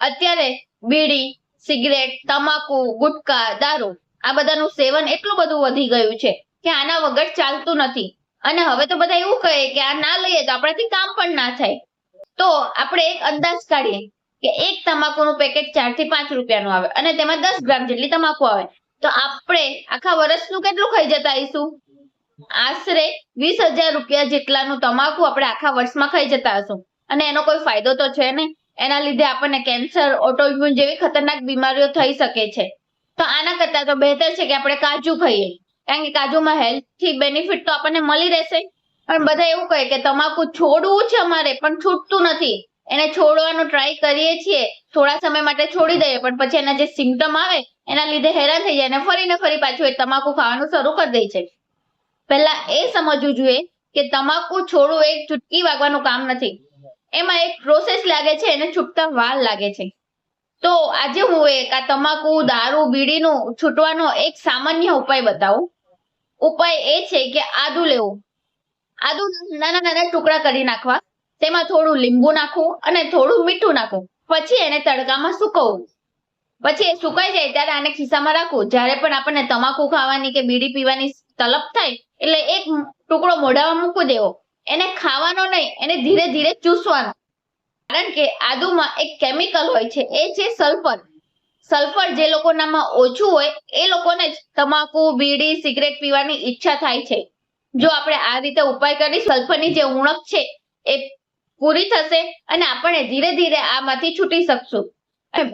અત્યારે બીડી, સિગરેટ, તમાકુ, ગુટકા, દારૂ, આ બધાનું સેવન એટલું બધું વધી ગયું છે કે આના વગર ચાલતું નથી. અને હવે તો બધા એવું કહે કે આ ના લઈએ તો આપણાથી કામ પણ ના થાય. તો આપણે એક અંદાજ કાઢીએ કે એક તમાકુનું પેકેટ ચારથી પાંચ રૂપિયાનું આવે અને તેમાં દસ ગ્રામ જેટલી તમાકુ આવે. તો આપણે આખા વર્ષનું કેટલું ખાઈ જતા આવીશું? આશરે વીસ હજાર રૂપિયા જેટલાનું તમાકુ આપણે આખા વર્ષમાં ખાઈ જતા હશું. અને એનો કોઈ ફાયદો તો છે નહીં. એના લીધે આપણને કેન્સર, ઓટોઇમ્યુન જેવી ખતરનાક બીમારીઓ થઈ શકે છે. તો આના કરતા તો બહેતર છે કે આપણે કાજુ ખાઈએ. કારણ કે કાજુમાં હેલ્થથી બેનિફિટ તો આપણને મળી રહેશે. પણ બધા એવું કહે કે તમાકુ છોડવું છે અમારે, પણ છૂટતું નથી. એને છોડવાનો ટ્રાય કરીએ છીએ. થોડા સમય માટે છોડી દઈએ, પણ પછી એના જે સિમ્ટમ આવે, એના લીધે હેરાન થઈ જાય અને ફરીને ફરી પાછું એ તમાકુ ખાવાનું શરૂ કરી દે છે. પહેલા એ સમજવું જોઈએ કે તમાકુ છોડવું એક ચૂટકી વાગવાનું કામ નથી. એમાં એક પ્રોસેસ લાગે છે, એને છૂટતા વાર લાગે છે. તો આજે હું એક આ તમાકુ, દારૂ, બીડીનું છૂટવાનો એક સામાન્ય ઉપાય બતાવું. ઉપાય એ છે કે આદુ લેવું. આદુ નાના નાના ટુકડા કરી નાખવા. તેમાં થોડું લીંબુ નાખવું અને થોડું મીઠું નાખવું. પછી એને તડકામાં સુકવવું. પછી એ સુકાઈ જાય ત્યારે આને ખિસ્સામાં રાખવું. જ્યારે પણ આપણને તમાકુ ખાવાની કે બીડી પીવાની તલબ થાય, એટલે એક ટુકડો મોઢામાં મૂકી દેવો. એને ખાવાનો નહીં, એને ધીરે ધીરે ચૂસવાનો. કારણ કે આદુમાં એક કેમિકલ હોય છે, એ છે સલ્ફર સલ્ફર જે લોકોનામાં ઓછું હોય, એ લોકોને જ તમાકુ, બીડી સિગરેટ પીવાની ઈચ્છા થાય છે. જો આપણે આ રીતે ઉપાય કરી સલ્ફરની જે ઉણપ છે, એ પૂરી થશે અને આપણે ધીરે ધીરે આમાંથી છૂટી શકશું.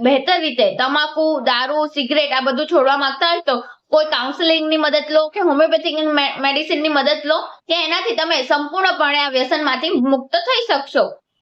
બહેતર રીતે તમાકુ, દારૂ સિગરેટ આ બધું છોડવા માંગતા હોય તો કોઈ કાઉન્સેલિંગની મદદ લો કે હોમિયોપેથિક મેડિસિનની મદદ લો કે એનાથી તમે સંપૂર્ણપણે આ વ્યસનમાંથી મુક્ત થઈ શકશો.